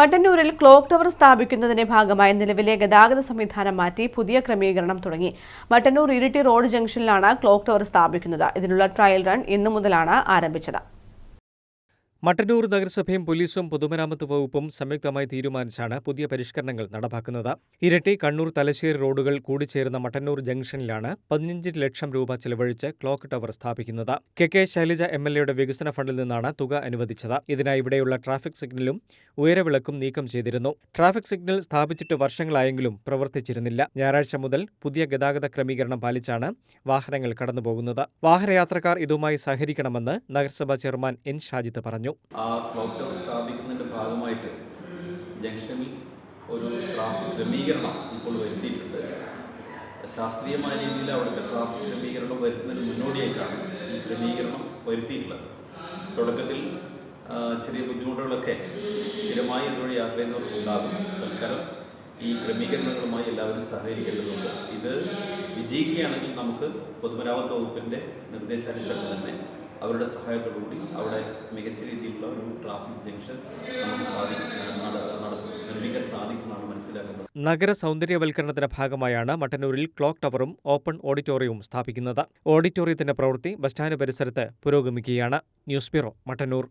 മട്ടന്നൂരിൽ clock tower സ്ഥാപിക്കുന്നതിന്റെ ഭാഗമായി നിലവിലെ ഗതാഗത സംവിധാനം മാറ്റി പുതിയ ക്രമീകരണം തുടങ്ങി. മട്ടന്നൂർ ഇരിട്ടി റോഡ് ജംഗ്ഷനിലാണ് ക്ലോക്ക് ടവർ സ്ഥാപിക്കുന്നത്. ഇതിനുള്ള ട്രയൽ റൺ ഇന്നു മുതലാണ് ആരംഭിച്ചത്. മട്ടന്നൂർ നഗരസഭയും പോലീസും പൊതുമരാമത്ത് വകുപ്പും സംയുക്തമായി തീരുമാനിച്ചാണ് പുതിയ പരിഷ്കരണങ്ങൾ നടപ്പാക്കുന്നത്. ഇരട്ടി കണ്ണൂർ തലശ്ശേരി റോഡുകൾ കൂടിച്ചേരുന്ന മട്ടന്നൂർ ജംഗ്ഷനിലാണ് പതിനഞ്ച് ലക്ഷം രൂപ ചെലവഴിച്ച് ക്ലോക്ക് ടവർ സ്ഥാപിക്കുന്നത്. K K Shailaja M L എയുടെ വികസന ഫണ്ടിൽ നിന്നാണ് തുക അനുവദിച്ചത്. ഇതിനായി ഇവിടെയുള്ള ട്രാഫിക് സിഗ്നലും ഉയരവിളക്കും നീക്കം ചെയ്തിരുന്നു. ട്രാഫിക് സിഗ്നൽ സ്ഥാപിച്ചിട്ട് വർഷങ്ങളായെങ്കിലും പ്രവർത്തിച്ചിരുന്നില്ല. ഞായറാഴ്ച മുതൽ പുതിയ ഗതാഗത ക്രമീകരണം പാലിച്ചാണ് വാഹനങ്ങൾ കടന്നുപോകുന്നത്. വാഹനയാത്രക്കാർ ഇതുമായി സഹകരിക്കണമെന്ന് നഗരസഭാ ചെയർമാൻ എൻ ഷാജിത്ത് പറഞ്ഞു. ആ ക്ലോക്ക് ടവർ സ്ഥാപിക്കുന്നതിന്റെ ഭാഗമായിട്ട് ജംഗ്ഷനിൽ ഒരു ട്രാഫിക് ക്രമീകരണം ഇപ്പോൾ വരുത്തിയിട്ടുണ്ട്. ശാസ്ത്രീയമായ രീതിയിൽ അവിടുത്തെ ട്രാഫിക് ക്രമീകരണം വരുന്നതിന് മുന്നോടിയായിട്ടാണ് ഈ ക്രമീകരണം വരുത്തിയിട്ടുള്ളത്. തുടക്കത്തിൽ ചെറിയ ബുദ്ധിമുട്ടുകളൊക്കെ സ്ഥിരമായി ഇതുവഴി യാത്ര ചെയ്യുന്നവർക്ക് ഉണ്ടാകും. തൽക്കാലം ഈ ക്രമീകരണങ്ങളുമായി എല്ലാവരും സഹകരിക്കേണ്ടതുണ്ട്. ഇത് വിജയിക്കുകയാണെങ്കിൽ നമുക്ക് പൊതുമരാമത്ത് വകുപ്പിന്റെ നിർദ്ദേശാനുസരണം തന്നെ അവരുടെ സഹായത്തോടുകൂടി അവിടെ മികച്ച രീതിയിലുള്ള ഒരു ട്രാഫിക് ജംഗ്ഷൻ നമുക്ക് സാധിക്കും നിർമ്മിക്കാൻ സാധിക്കുമെന്നാണ് മനസ്സിലാക്കുന്നത്. നഗര സൗന്ദര്യവൽക്കരണത്തിന്റെ ഭാഗമായാണ് മട്ടന്നൂരിൽ ക്ലോക്ക് ടവറും ഓപ്പൺ ഓഡിറ്റോറിയവും സ്ഥാപിക്കുന്നത്. ഓഡിറ്റോറിയത്തിന്റെ പ്രവൃത്തി ബസ് സ്റ്റാൻഡ് പരിസരത്ത് പുരോഗമിക്കുകയാണ്. News bureau Mattannur.